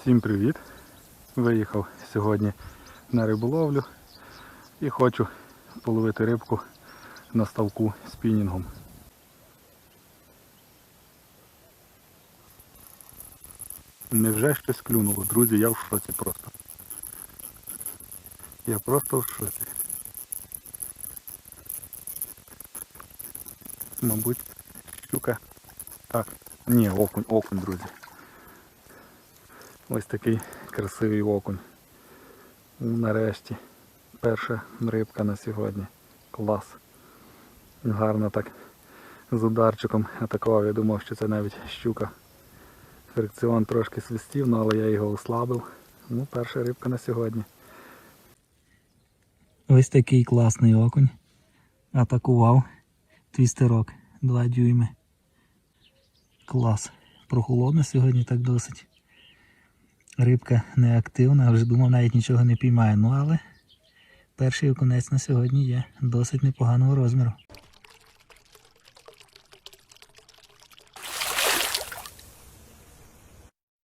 Всім привіт! Виїхав сьогодні на риболовлю і хочу половити рибку на ставку спінінгом. Невже щось клюнуло? Друзі, я в шоці просто. Я просто в шоці. Мабуть, щука. Так, ні, окунь, окунь, друзі. Ось такий красивий окунь. Ну, Нарешті. Перша рибка на сьогодні. Клас. Гарно так з ударчиком атакував. Я думав, що це навіть щука. Фрикціон трошки свистів, ну, але я його ослабив. Ну, перша рибка на сьогодні. Ось такий класний окунь. Атакував. Твістерок. 2 дюйми. Клас. Прохолодно сьогодні так досить. Рибка неактивна, вже думав навіть нічого не піймає. Ну але перший окунець на сьогодні є досить непоганого розміру.